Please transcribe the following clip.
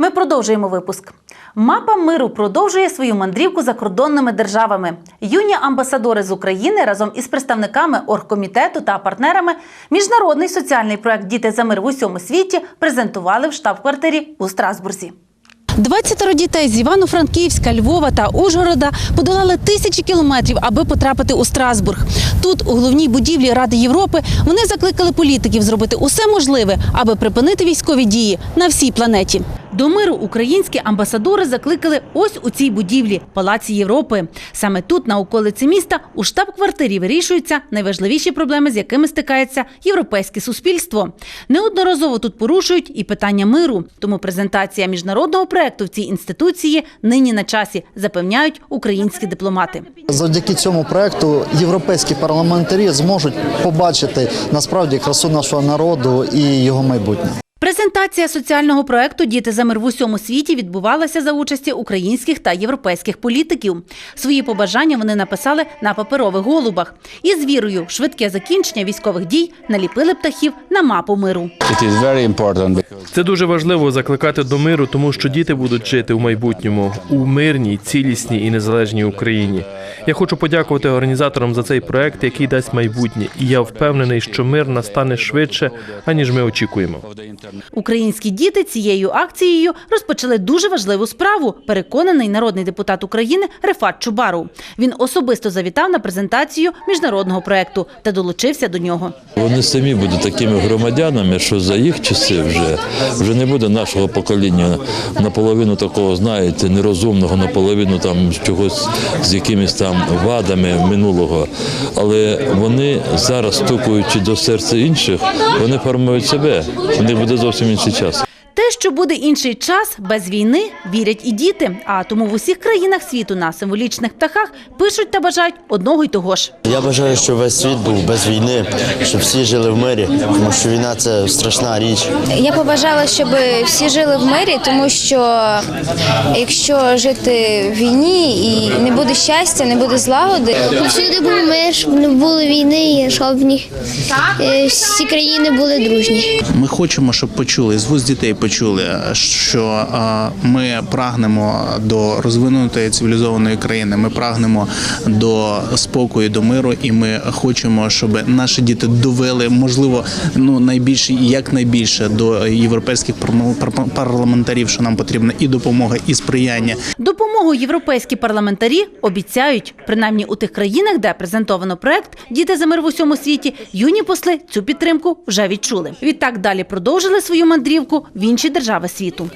Ми продовжуємо випуск. Мапа миру продовжує свою мандрівку закордонними державами. Юні амбасадори з України разом із представниками оргкомітету та партнерами міжнародний соціальний проект Діти за мир в усьому світі презентували в штаб-квартирі у Страсбурзі. 20 дітей з Івано-Франківська, Львова та Ужгорода подолали тисячі кілометрів, аби потрапити у Страсбург. Тут, у головній будівлі Ради Європи, вони закликали політиків зробити усе можливе, аби припинити військові дії на всій планеті. До миру українські амбасадори закликали ось у цій будівлі Палаці Європи. Саме тут, на околиці міста, у штаб-квартирі вирішуються найважливіші проблеми, з якими стикається європейське суспільство. Неодноразово тут порушують і питання миру. Тому презентація міжнародного проекту в цій інституції нині на часі, запевняють українські дипломати. Завдяки цьому проекту європейські парламентарі зможуть побачити насправді красу нашого народу і його майбутнє. Презентація соціального проекту Діти за мир в усьому світі відбувалася за участі українських та європейських політиків. Свої побажання вони написали на паперових голубах і з вірою в швидке закінчення військових дій наліпили птахів на мапу миру. Це дуже важливо закликати до миру, тому що діти будуть жити в майбутньому у мирній, цілісній і незалежній Україні. Я хочу подякувати організаторам за цей проект, який дасть майбутнє, і я впевнений, що мир настане швидше, аніж ми очікуємо. Українські діти цією акцією розпочали дуже важливу справу. Переконаний народний депутат України Рефат Чубару. Він особисто завітав на презентацію міжнародного проекту та долучився до нього. Вони самі будуть такими громадянами, що за їх часи вже, вже не буде нашого покоління наполовину такого, знаєте, нерозумного, наполовину там чогось з якимись там вадами минулого. Але вони зараз, стукуючи до серця інших, вони формують себе. Них буде зовсім інший час. Те, що буде інший час без війни, вірять і діти. А тому в усіх країнах світу на символічних птахах пишуть та бажають одного й того ж. Я бажаю, щоб весь світ був без війни, щоб всі жили в мирі, тому що війна це страшна річ. Я побажала, щоб всі жили в мирі, тому що якщо жити в війні і не буде щастя, не буде злагоди, Всюди був мир, щоб не було війни, і щоб в них е, всі країни були дружні. Ми хочемо, щоб почули з вуст дітей почули, що ми прагнемо до розвинутої цивілізованої країни. Ми прагнемо до спокою, до миру, і ми хочемо, щоб наші діти довели, можливо, ну найбільше і якнайбільше до європейських парламент- парламентарів, що нам потрібна і допомога, і сприяння. Допомогу європейські парламентарі обіцяють, принаймні у тих країнах, де презентовано проект Діти за мир в усьому світі. Юні посли цю підтримку вже відчули. Відтак далі продовжили свою мандрівку в інші держави світу.